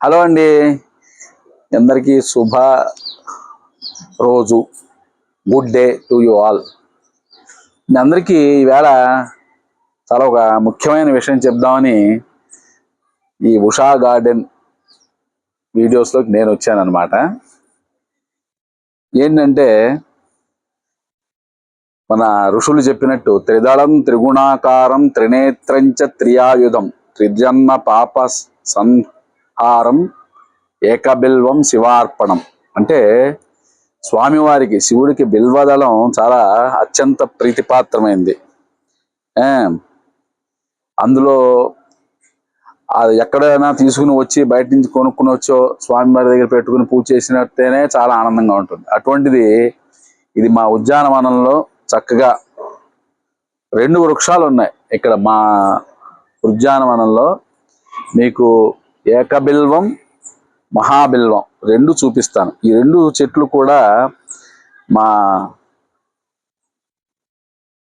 Hello అండి. అందరికీ శుభ రోజు. Good day to you all మీ అందరికీ ఈవేళ చాలా ఒక ముఖ్యమైన విషయం చెప్దామని ఈ ఉషా గార్డెన్ వీడియోస్లోకి నేను వచ్చానన్నమాట. ఏంటంటే మన ఋషులు చెప్పినట్టు త్రిదళం త్రిగుణాకారం త్రినేత్రంచ త్రియాయుధం త్రిజన్మ పాప హారం ఏకబిల్వం శివార్పణం. అంటే స్వామివారికి శివుడికి బిల్వదళం చాలా అత్యంత ప్రీతిపాత్రమైంది. అందులో అది ఎక్కడైనా తీసుకుని వచ్చి బయట నుంచి కొనుక్కుని వచ్చో స్వామివారి దగ్గర పెట్టుకుని పూజ చేసినట్టేనే చాలా ఆనందంగా ఉంటుంది. అటువంటిది ఇది మా ఉద్యానవనంలో చక్కగా రెండు వృక్షాలు ఉన్నాయి. ఇక్కడ మా ఉద్యానవనంలో మీకు ఏకబిల్వం మహాబిల్వం రెండు చూపిస్తాను. ఈ రెండు చెట్లు కూడా మా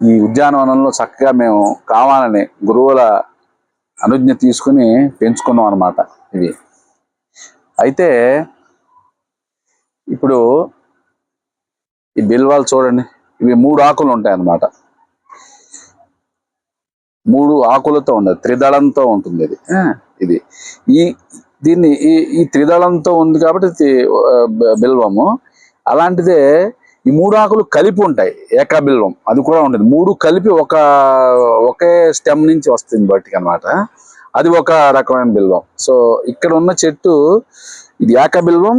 ఈ ఉద్యానవనంలో చక్కగా మేము కావాలని గురువుల అనుజ్ఞ తీసుకుని పెంచుకున్నాం అనమాట ఇవి. అయితే ఇప్పుడు ఈ బిల్వాలు చూడండి. ఇవి మూడు ఆకులు ఉంటాయి అన్నమాట మూడు ఆకులతో ఉండదు త్రిదళంతో ఉంటుంది ఇది ఇది. ఈ దీన్ని ఈ ఈ త్రిదళంతో ఉంది కాబట్టి బిల్వము. అలాంటిదే ఈ మూడు ఆకులు కలిపి ఉంటాయి ఏకా బిల్వం అది కూడా ఉంటుంది మూడు కలిపి ఒక ఒకే స్టెమ్ నుంచి వస్తుంది బయటికి అనమాట అది ఒక రకమైన బిల్వం. సో ఇక్కడ ఉన్న చెట్టు ఇది ఏక బిల్వం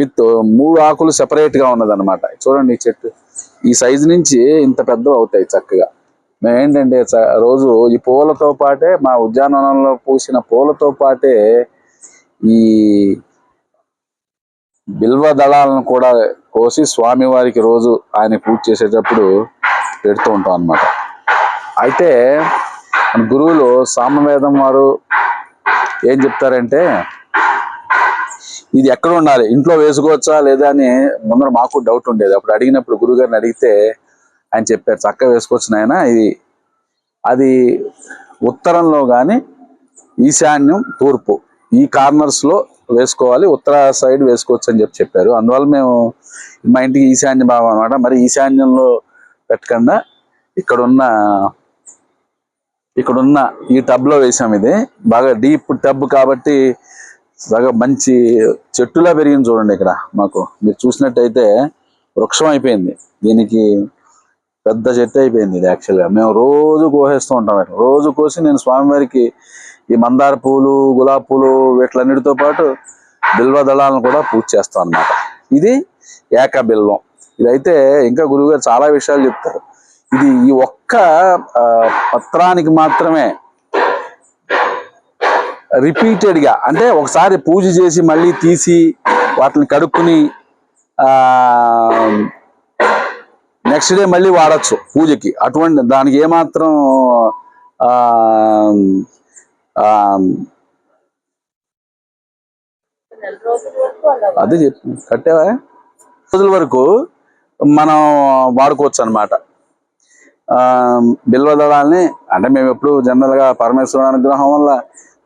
విత్ మూడు ఆకులు సెపరేట్గా ఉన్నది అనమాట చూడండి ఈ చెట్టు. ఈ సైజు నుంచి ఇంత పెద్ద అవుతాయి చక్కగా. మేము ఏంటంటే చ- రోజు ఈ పూలతో పాటే మా ఉద్యానవనంలో పూసిన పూలతో పాటే ఈ బిల్వ దళాలను కూడా కోసి స్వామివారికి రోజు ఆయన పూజ చేసేటప్పుడు పెడుతూ ఉంటాం అన్నమాట. అయితే మన గురువులు సామవేదం వారు ఏం చెప్తారంటే ఇది ఎక్కడ ఉండాలి? ఇంట్లో వేసుకోవచ్చా లేదా అని ముందర మాకు డౌట్ ఉండేది. అప్పుడు అడిగినప్పుడు గురుగారిని అడిగితే ఆయన చెప్పారు. చక్కగా వేసుకోవచ్చు నాయన. ఇది అది ఉత్తరంలో కానీ ఈశాన్యం తూర్పు. ఈ కార్నర్స్లో వేసుకోవాలి. ఉత్తర సైడ్ వేసుకోవచ్చు అని చెప్పి చెప్పారు. అందువల్ల మేము మా ఇంటికి ఈశాన్య భావం అనమాట మరి ఈశాన్యంలో పెట్టకుండా ఇక్కడున్న ఇక్కడున్న ఈ టబ్లో వేసాం ఇది. బాగా డీప్ టబ్ కాబట్టి బాగా మంచి చెట్టులా పెరిగింది చూడండి ఇక్కడ మాకు. మీరు చూసినట్టయితే వృక్షం అయిపోయింది. దీనికి పెద్ద చెట్టు అయిపోయింది ఇది యాక్చువల్గా మేము రోజు కోసేస్తూ ఉంటాం రోజు కోసి నేను స్వామివారికి ఈ మందార పూలు గులాబీ పూలు వీటిలన్నిటితో పాటు బిల్వ దళాలను కూడా పూజ చేస్తాం అన్నమాట. ఇది ఏక బిల్వం. ఇదైతే ఇంకా గురువుగారు చాలా విషయాలు చెప్తారు. ఇది ఈ ఒక్క పత్రానికి మాత్రమే రిపీటెడ్గా అంటే ఒకసారి పూజ చేసి మళ్ళీ తీసి వాటిని కడుక్కుని నెక్స్ట్ డే మళ్ళీ వాడచ్చు పూజకి. అటువంటి దానికి ఏమాత్రం అదే చెప్పి కట్టేవా? రోజుల వరకు మనం వాడుకోవచ్చు అనమాట బిల్వ దళాలని అంటే మేము ఎప్పుడు జనరల్గా అనుగ్రహం వల్ల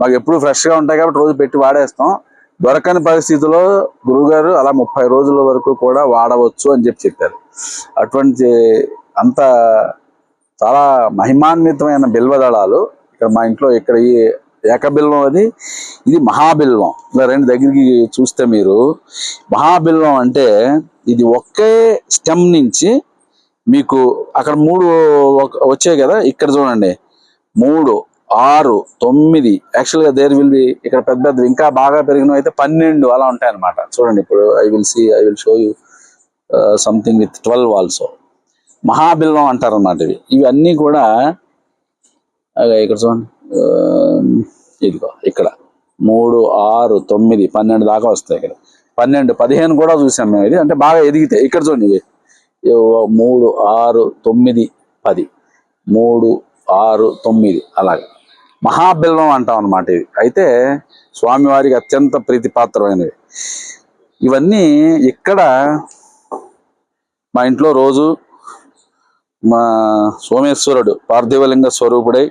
మాకు ఎప్పుడు ఫ్రెష్గా ఉంటాయి కాబట్టి రోజు పెట్టి వాడేస్తాం. దొరకని పరిస్థితిలో గురువుగారు అలా ముప్పై రోజుల వరకు కూడా వాడవచ్చు అని చెప్పి చెప్పారు. అటువంటి అంత చాలా మహిమాన్వితమైన బిల్వ దళాలు ఇక్కడ మా ఇంట్లో ఇక్కడ ఈ ఏకబిల్వం అది ఇది మహాబిల్వం. ఇలా రెండు దగ్గరికి చూస్తే మీరు మహాబిల్వం అంటే ఇది ఒకే స్టెమ్ నుంచి మీకు అక్కడ మూడు ఒక- వచ్చాయి కదా ఇక్కడ చూడండి. మూడు ఆరు తొమ్మిది. యాక్చువల్గా దేర్ విల్ బి ఇక్కడ పెద్ద పెద్ద ఇంకా బాగా పెరిగినవి అయితే పన్నెండు అలా ఉంటాయి అన్నమాట చూడండి ఇప్పుడు I will see I will show you something with twelve also మహాబిల్వం అంటారు అన్నమాట ఇవి. ఇవన్నీ కూడా ఇక్కడ చూడండి um, ఇదిగో ఇక్కడ. మూడు ఆరు తొమ్మిది పన్నెండు దాకా వస్తాయి ఇక్కడ. పన్నెండు పదిహేను కూడా చూసాం మేము ఇది. అంటే బాగా ఎదిగితే ఇక్కడ చూడండి ఇవి మూడు ఆరు తొమ్మిది పది. మూడు ఆరు తొమ్మిది. అలాగా. మహాబిల్వం అంటాం అన్నమాట ఇది అయితే స్వామివారికి అత్యంత ప్రీతిపాత్రమైనవి. ఇవన్నీ ఇక్కడ మా ఇంట్లో రోజు మా సోమేశ్వరుడు పార్థివలింగ స్వరూపుడై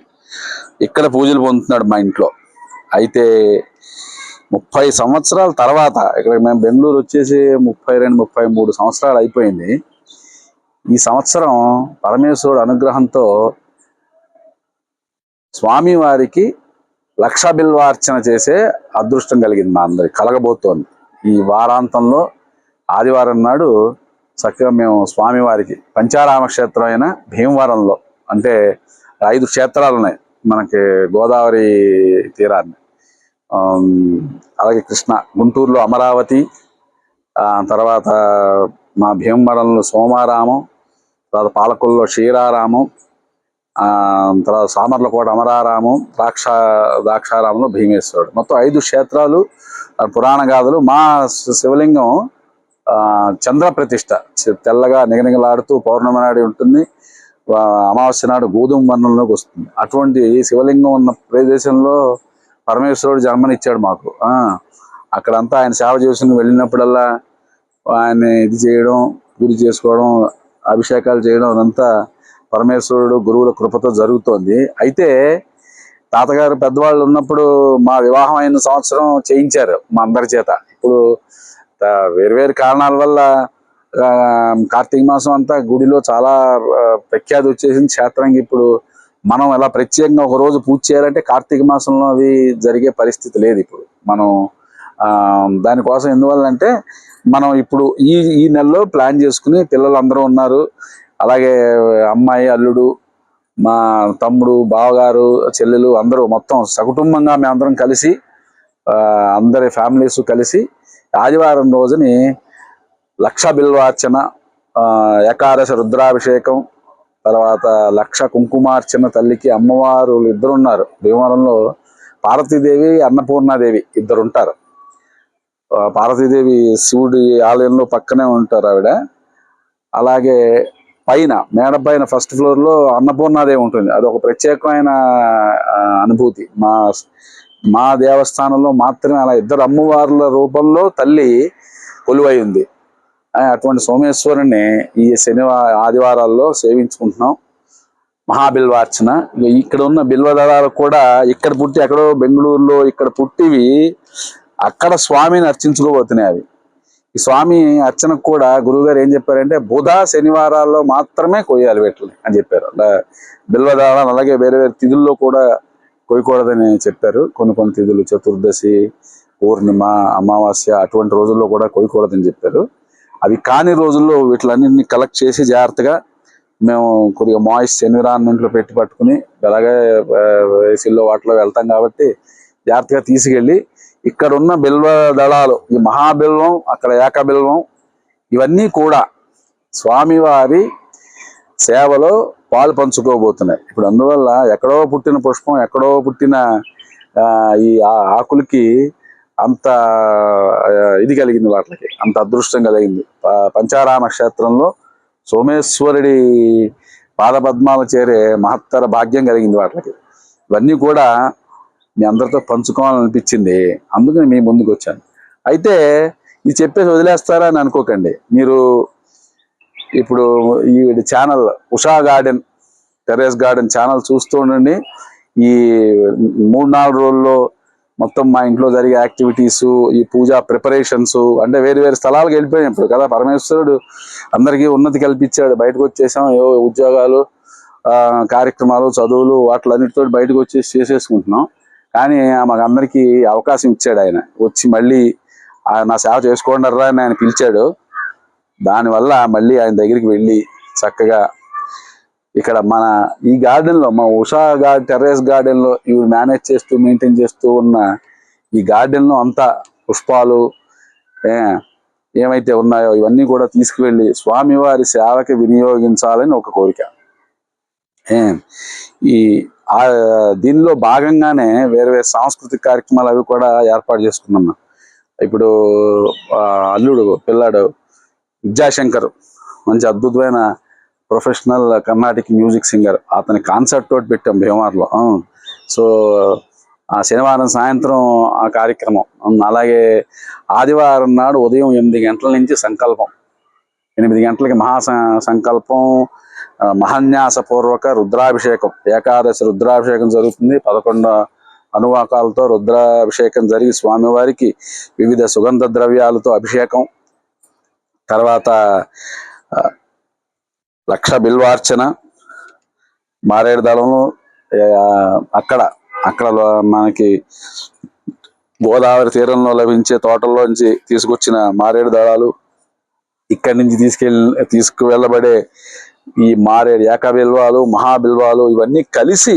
ఇక్కడ పూజలు పొందుతున్నాడు మా ఇంట్లో. అయితే ముప్పై సంవత్సరాల తర్వాత ఇక్కడ మేము బెంగళూరు వచ్చేసి ముప్పై రెండు ముప్పై మూడు సంవత్సరాలు అయిపోయింది. ఈ సంవత్సరం పరమేశ్వరుడు అనుగ్రహంతో స్వామివారికి లక్ష బిల్వార్చన చేసే అదృష్టం కలిగింది మా అందరికి కలగబోతోంది. ఈ వారాంతంలో ఆదివారం నాడు చక్కగా మేము స్వామివారికి పంచారామ క్షేత్రం అయిన భీమవరంలో అంటే ఐదు క్షేత్రాలు ఉన్నాయి మనకి గోదావరి తీరాన్ని. అలాగే కృష్ణ గుంటూరులో అమరావతి తర్వాత మా భీమవరంలో సోమారామం తర్వాత పాలకొల్లో క్షీరారామం తర్వాత సామర్లకోట అమరారామం ద్రాక్ష ద్రాక్షారామంలో భీమేశ్వరుడు. మొత్తం ఐదు క్షేత్రాలు పురాణ గాథలు. మా శివలింగం ఆ చంద్ర ప్రతిష్ట. తెల్లగా నిగనిగలాడుతూ పౌర్ణమి నాడు ఉంటుంది. అమావాస్య నాడు గోధుమ వర్ణంలోకి వస్తుంది. అటువంటి శివలింగం ఉన్న ప్రదేశంలో పరమేశ్వరుడు జన్మనిచ్చాడు మాకు. ఆ అక్కడంతా ఆయన సేవ చేసుకుని వెళ్ళినప్పుడల్లా ఆయన ఇది చేయడం గురి చేసుకోవడం అభిషేకాలు చేయడం అదంతా పరమేశ్వరుడు గురువుల కృపతో జరుగుతోంది. అయితే తాతగారు పెద్దవాళ్ళు ఉన్నప్పుడు మా వివాహం అయిన సంవత్సరం చేయించారు మా అందరి చేత. ఇప్పుడు వేరువేరు కారణాల వల్ల కార్తీక మాసం అంతా గుడిలో చాలా ప్రఖ్యాతి వచ్చేసింది క్షేత్రానికి. ఇప్పుడు మనం ఎలా ప్రత్యేకంగా ఒక రోజు పూజ చేయాలంటే కార్తీక మాసంలో అవి జరిగే పరిస్థితి లేదు ఇప్పుడు. మనం దానికోసం ఎందువల్ల అంటే మనం ఇప్పుడు ఈ ఈ నెలలో ప్లాన్ చేసుకుని పిల్లలు అందరూ ఉన్నారు. అలాగే అమ్మాయి అల్లుడు మా తమ్ముడు బావగారు చెల్లెలు అందరూ మొత్తం సకుటుంబంగా మేమందరం కలిసి అందరి ఫ్యామిలీస్ కలిసి ఆదివారం రోజుని లక్ష బిల్వార్చన ఏకాదశ రుద్రాభిషేకం తర్వాత లక్ష కుంకుమార్చన తల్లికి అమ్మవారు ఇద్దరు ఉన్నారు భీమవరంలో పార్వతీదేవి అన్నపూర్ణాదేవి ఇద్దరు ఉంటారు పార్వతీదేవి శివుడి ఆలయంలో పక్కనే ఉంటారు ఆవిడ. అలాగే పైన మేడ పైన ఫస్ట్ ఫ్లోర్లో అన్నపూర్ణాదేవి ఉంటుంది. అది ఒక ప్రత్యేకమైన అనుభూతి. మా మా దేవస్థానంలో మాత్రమే అలా ఇద్దరు అమ్మవార్ల రూపంలో తల్లి కొలువై ఉంది. అటువంటి సోమేశ్వరుని ఈ శనివార ఆదివారాల్లో సేవించుకుంటున్నాం. మహాబిల్వార్చన. ఇక్కడ ఉన్న బిల్వదళాలు కూడా ఇక్కడ పుట్టి ఎక్కడో బెంగళూరులో ఇక్కడ పుట్టివి. అక్కడ స్వామిని అర్చించుకోబోతున్నాయి అవి. ఈ స్వామి అర్చనకు కూడా గురువుగారు ఏం చెప్పారంటే బుధ శనివారాల్లో మాత్రమే కొయ్యాలి వీటిని అని చెప్పారు. అలా అలాగే వేరే వేరే తిథుల్లో కూడా కొయ్యకూడదని చెప్పారు. కొన్ని కొన్ని తిథులు చతుర్దశి పూర్ణిమ అమావాస్య అటువంటి రోజుల్లో కూడా కొయ్యకూడదని చెప్పారు. అవి కాని రోజుల్లో వీటిలన్నింటినీ కలెక్ట్ చేసి జాగ్రత్తగా మేము కొద్దిగా మాయిస్ట్ ఎన్విరాన్మెంట్లో పెట్టి పట్టుకుని అలాగే ఏసీల్లో వాటిలో వెళ్తాం కాబట్టి జాగ్రత్తగా తీసుకెళ్ళి ఇక్కడ ఉన్న బిల్వ దళాలు ఈ మహాబిల్వం అక్కడ ఏకబిల్వం ఇవన్నీ కూడా స్వామివారి సేవలో పాలు పంచుకోబోతున్నాయి. ఇప్పుడు అందువల్ల ఎక్కడో పుట్టిన పుష్పం ఎక్కడో పుట్టిన ఈ ఆ- ఆకులకి అంత ఇది కలిగింది వాటికి అంత అదృష్టం కలిగింది. పంచారామ క్షేత్రంలో సోమేశ్వరుడి పాదపద్మాలు చేరే మహత్తర భాగ్యం కలిగింది వాటికి. ఇవన్నీ కూడా మీ అందరితో పంచుకోవాలనిపించింది. అందుకని మీ ముందుకు వచ్చాను. అయితే ఇది చెప్పేసి వదిలేస్తారా అని అనుకోకండి. మీరు ఇప్పుడు ఈ channel Usha garden terrace garden channel చూస్తూ ఉండండి. ఈ మూడు నాలుగు రోజుల్లో మొత్తం మా ఇంట్లో జరిగే యాక్టివిటీస్ ఈ పూజా ప్రిపరేషన్స్ అంటే వేరు వేరు స్థలాలకు వెళ్ళిపోయాం ఇప్పుడు కదా. పరమేశ్వరుడు అందరికీ ఉన్నతి కల్పించాడు. బయటకు వచ్చేసాం ఏవో ఉద్యోగాలు కార్యక్రమాలు చదువులు వాటిలన్నిటితో బయటకు వచ్చేసి చేసేసుకుంటున్నాం. కానీ మాకు అందరికీ అవకాశం ఇచ్చాడు ఆయన. వచ్చి మళ్ళీ నా సేవ చేసుకోండి రా అని ఆయన పిలిచాడు. దానివల్ల మళ్ళీ ఆయన దగ్గరికి వెళ్ళి చక్కగా ఇక్కడ మన ఈ గార్డెన్లో మా ఉషా గార్డెన్ టెర్రస్ గార్డెన్లో ఇవి మేనేజ్ చేస్తూ మెయింటైన్ చేస్తూ ఉన్న ఈ గార్డెన్లో అంతా పుష్పాలు ఏమైతే ఉన్నాయో ఇవన్నీ కూడా తీసుకువెళ్ళి స్వామివారి సేవకి వినియోగించాలని ఒక కోరిక. ఈ ఆ దీనిలో భాగంగానే వేరే వేరే సాంస్కృతిక కార్యక్రమాలు అవి కూడా ఏర్పాటు చేసుకున్నాం ఇప్పుడు అల్లుడు పిల్లాడు విద్యాశంకర్ మంచి అద్భుతమైన ప్రొఫెషనల్ కర్ణాటిక్ మ్యూజిక్ సింగర్. అతని కాన్సర్ట్ తోటి పెట్టాం భీమవరంలో. సో ఆ శనివారం సాయంత్రం ఆ కార్యక్రమం. అలాగే ఆదివారం నాడు ఉదయం ఎనిమిది గంటల నుంచి సంకల్పం. ఎనిమిది గంటలకి మహా సంకల్పం మహాన్యాసపూర్వక రుద్రాభిషేకం. ఏకాదశి రుద్రాభిషేకం జరుగుతుంది. పదకొండు అనువాకాలతో రుద్రాభిషేకం జరిగి స్వామివారికి వివిధ సుగంధ ద్రవ్యాలతో అభిషేకం. తర్వాత లక్ష బిల్వార్చన. మారేడు దళంలో అక్కడ అక్కడ మనకి గోదావరి తీరంలో లభించే తోటల్లోంచి తీసుకొచ్చిన మారేడు దళాలు ఇక్కడి నుంచి తీసుకెళ్ళి తీసుకువెళ్ళబడే ఈ మారేడు ఏకబిల్వాలు మహాబిల్వాలు ఇవన్నీ కలిసి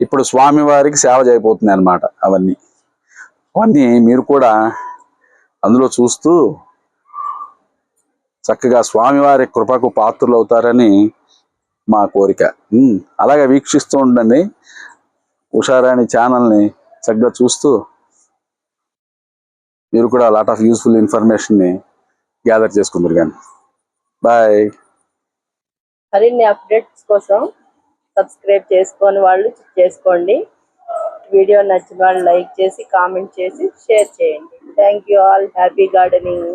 ఇప్పుడు స్వామివారికి సేవ చేయబోతున్నాయి అన్నమాట అవన్నీ. అవన్నీ మీరు కూడా అందులో చూస్తూ చక్కగా స్వామివారి కృపకు పాత్రలు అవుతారని మా కోరిక. అలాగే వీక్షిస్తూ ఉండండి. ఉషారాణి ఛానల్ని చక్కగా చూస్తూ మీరు కూడా లాట్ ఆఫ్ యూస్ఫుల్ ఇన్ఫర్మేషన్ని గ్యాదర్ చేసుకుందరు కానీ. బాయ్ మరిన్ని అప్డేట్స్ కోసం సబ్స్క్రైబ్ చేసుకొని వాళ్ళు చేసుకోండి. వీడియో నచ్చిన వాళ్ళు లైక్ చేసి కామెంట్ చేసి షేర్ చేయండి. Thank you all happy gardening